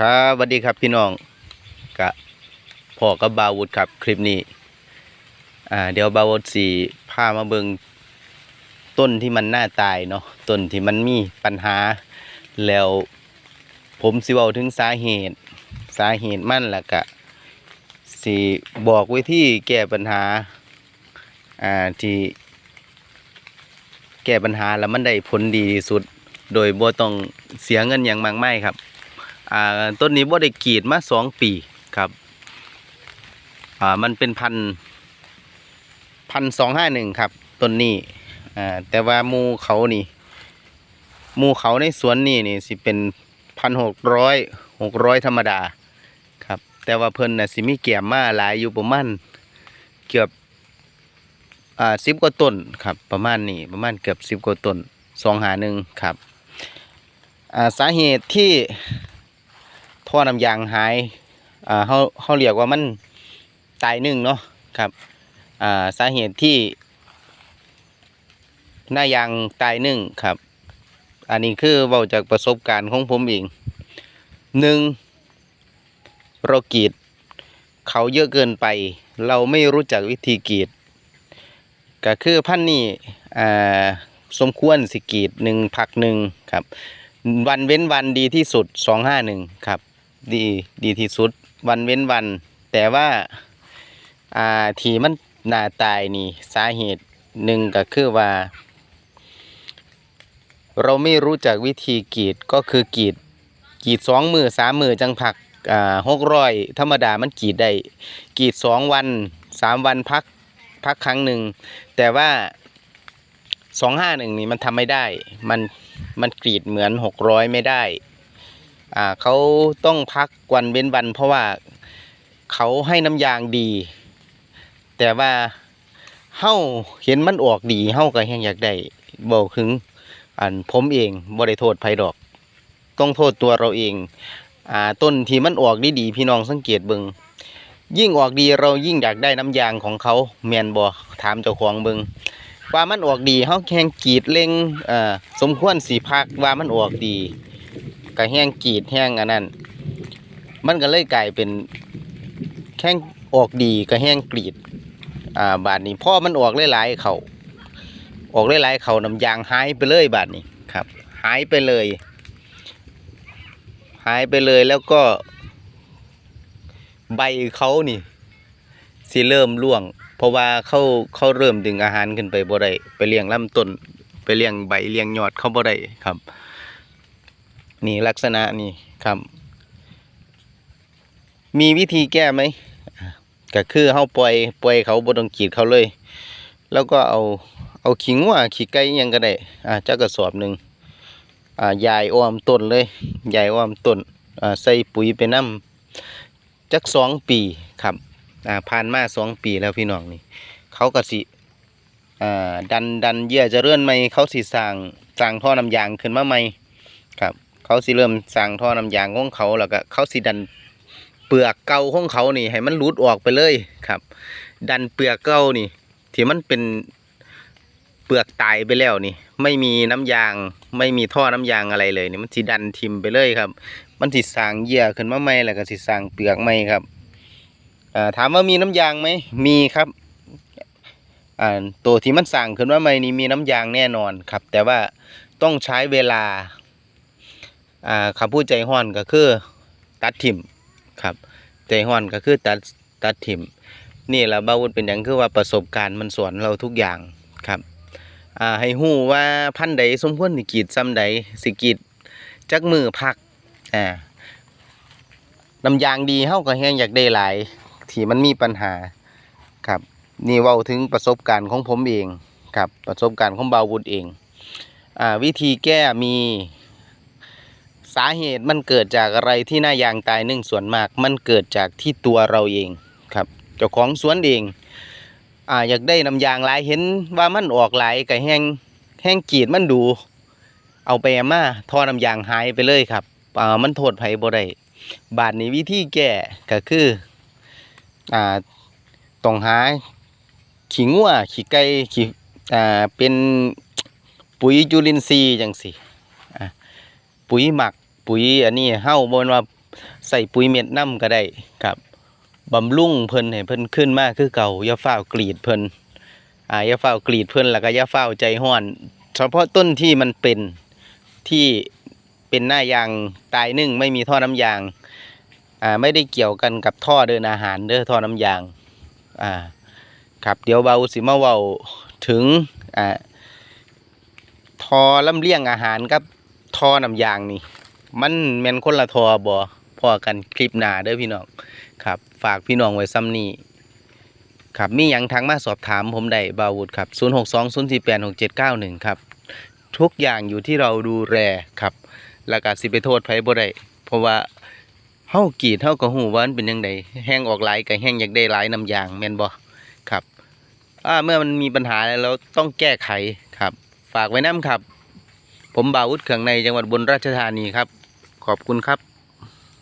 ครับสวัสดีครับพี่น้องกะพ่อกับบาวุฒครับคลิปนี้อ่าเดี๋ยวบาวุฒสีพามาเบิงต้นที่มันหน่าตายเนาะต้นที่มันมีปัญหาแล้ว ผมสิเว้าถึงสาเหตุ สาเหตุมั่นและกะสิบอกไวิธีแก้ปัญหาอ่าที่แก้ปัญหาแล้วมันได้ผลดีที่สุด โดยบ่ต้องเสียเงินอย่างมากมายครับ อ่าต้นนี้บ่ได้กรีดมาสองปีครับอ่ามันเป็นพันพันสองห้าหนึ่งครับต้นนี้อ่าแต่ว่ามูเขานี่มูเขาในสวนนี่นี่สิเป็นพันหกร้อยหกร้อยธรรมดาครับ แต่ว่าเพิ่นน่ะสิมีแก้มมาหลายอยู่ประมาณเกือบอ่าสิบกว่าต้นครับประมาณนี้ประมาณเกือบสิบกว่าต้นสองหาหนึ่งครับอ่าสาเหตุที่ ท่อน้ำยางหายอ่าเขาเขาเรียกว่ามันตายหนึ่งเนาะครับอ่าสาเหตุที่ หน้ายางตายหนึ่งครับ อันนี้คือเว้าจากประสบการณ์ของผมเองหนึ่งเรากรีดเขาเยอะเกินไป เราไม่รู้จักวิธีกรีดก็คือพันนี้อ่าสมควรสิกรีดหนึ่งผักหนึ่งครับ วันเว้นวันดีที่สุดสองห้าหนึ่งครับ ดีดีที่สุดวันเว้นวัน แต่ว่าอ่าที่มันนาตายนี่สาเหตุหนึ่งก็คือว่า เราไม่รู้จักวิธีกรีดก็คือกรีดกรีดสองมือสามมือจังผักอ่าหกร้อยธรรมดามันกรีดได้กรีดสองวันสามวันพักพักครั้งหนึ่ง แต่ว่าสองห้าหนึ่งนี่มันทำไม่ได้ มันมันกรีดเหมือนหกร้อยไม่ได้ อ่าเขาต้องพักวันเว้นวัน เพราะว่าเขาให้น้ำยางดี แต่ว่าเฮาเห็นมันออกดีเฮาก็ยังอยากได้บอกถึงอันผมเองบ่ได้โทษไผดอก ต้องโทษตัวเราเองอ่าต้นที่มันออกดีดีพี่น้องสังเกตเบิงยิ่งออกดีเรายิ่งอยากได้น้ำยางของเขาแม่นบ่ถามเจ้าของเบิงว่ามันออกดีเฮาแข่งกีดเล็งเอ่อสมควรสีพักว่ามันออกดี ก็แห้งกรีดแห้งอันนั้น มันก็เลยกลายเป็นแข่งออกดีก็แห้งกรีด อ่าบาดนี้พ่อมันออกหลายๆเขาออกหลายๆเขาน้ำยางหายไปเลยบาดนี้ครับ หายไปเลย หายไปเลยแล้วก็ ใบเขานี่สิเริ่มร่วง เพราะว่าเขาเขาเริ่มดึงอาหารขึ้นไปบ่ได้ไปเลี้ยงลำต้นไปเลี้ยงใบเลี้ยงยอดเขาบ่ได้ครับ นี่ลักษณะนี่ครับ มีวิธีแก้ไหมก็คือเฮาปล่อยปล่อยเขาบ่ต้องกีดเขาเลย แล้วก็เอาเอาขิงว่าขี้ไก่ยังก็ได้อ่าจักกระสอบหนึ่งอ่ายายอ้อมต้นเลยยายอ้อมต้นอ่าใส่ปุ๋ยไปนํจักสองปีครับอ่าผ่านมาสองปีแล้วพี่น้องนี่เขาก็สิอ่าดันดันเยื่อจะเรื่อนใหมเขาสิสร้างสร้างท่อน้ำยางขึ้นมาใหมครับ เขาสิเริ่มสร้างท่อน้ำยางของเขาแล้วก็เขาสิดันเปลือกเก่าของเขานี่ ให้มันหลุดออกไปเลยครับ ดันเปลือกเก่านี่ ที่มันเป็นเปลือกตายไปแล้วนี่ ไม่มีน้ำยาง ไม่มีท่อน้ำยางอะไรเลยนี่มันสิดันทิมไปเลยครับ มันสิสร้างเหยื่อขึ้นมาใหม่แล้วก็สิสร้างเปลือกใหม่ครับถามว่ามีน้ำยางไหมมีครับตัวที่มันสร้างขึ้นมาใหม่นี่มีน้ำยางแน่นอนครับ แต่ว่าต้องใช้เวลา อ่าคำพูดใจห้อนก็คือตัดทิมครับ ใจห้อนก็คือตัดตัดถิ่ม นี่แหละบาวุฒเป็นอย่างคือว่าประสบการณ์มันสอนเราทุกอย่างครับอ่าให้หู้ว่าพันใดสมควรสิกีดซ้ำใดสิกีดจักมือพักอ่าน้ำยางดีเฮาก็แฮงอยากได้หลาย ที่มันมีปัญหาครับนี่เว้าถึงประสบการณ์ของผมเองครับประสบการณ์ของบาวุฒเองอ่าวิธีแก้มี สาเหตุมันเกิดจากอะไรที่หน้ายางตายหนึ่งส่วนมาก มันเกิดจากที่ตัวเราเองครับ เจ้าของสวนเองอ่าอยากได้น้ำยางหลายเห็นว่ามันออกหลายก็แห้งแห้งกีดมันดู เอาไปมาท่อน้ำยางหายไปเลยครับอ่ามันโทษไผบ่ได้บาดนี้วิธีแก้ก็คืออ่าต้องหาขี้งัวขี้ไก่ขี้อ่าเป็นปุ๋ยจุลินทรีย์จังสิปุ๋ยหมัก ปุ๋ยอันนี้เฮ้าบนว่าใส่ปุ๋ยเม็ดน้ำก็ได้ครับบำรุงเพิ่นให้เพิ่นขึ้นมากคือเก่าย่าฝ้ากรีดเพิ่นอ่าย่าฝ้ากรีดเพิ่นแล้วก็ย่าฝ้าใจห้อน เฉพาะต้นที่มันเป็นที่เป็นหน้ายางตายนึ่งไม่มีท่อน้ำยางอ่าไม่ได้เกี่ยวกันกับท่อเดินอาหารเด้อท่อน้ำยางอ่าครับเดี๋ยวเบาสิมาเว้าถึงอ่าทอลำเลียงอาหารกับท่อน้ำยางนี่ มันแม่นคนละทอบ่พอกันคลิปหน้าเด้อพี่น้องครับ ฝากพี่น้องไว้ซ้ำนี้ครับมีหยังทักมาสอบถามผมได้บาวุฒครับ 0620486791 ครับ ทุกอย่างอยู่ที่เราดูแลครับแล้วก็สิไปโทษไผบ่ได้เพราะว่าเฮากีดเฮาก็ฮู้ว่ามันเป็นจังไดแห้งออกหลายก็แห้งอยากได้หลายน้ำยางแม่นบ่ครับอ่าเมื่อมันมีปัญหาแล้วเราต้องแก้ไขครับ ฝากไว้นํครับ ผมบาวุฒเขืองในจังหวัดบนราชธานีครับ ขอบคุณครับ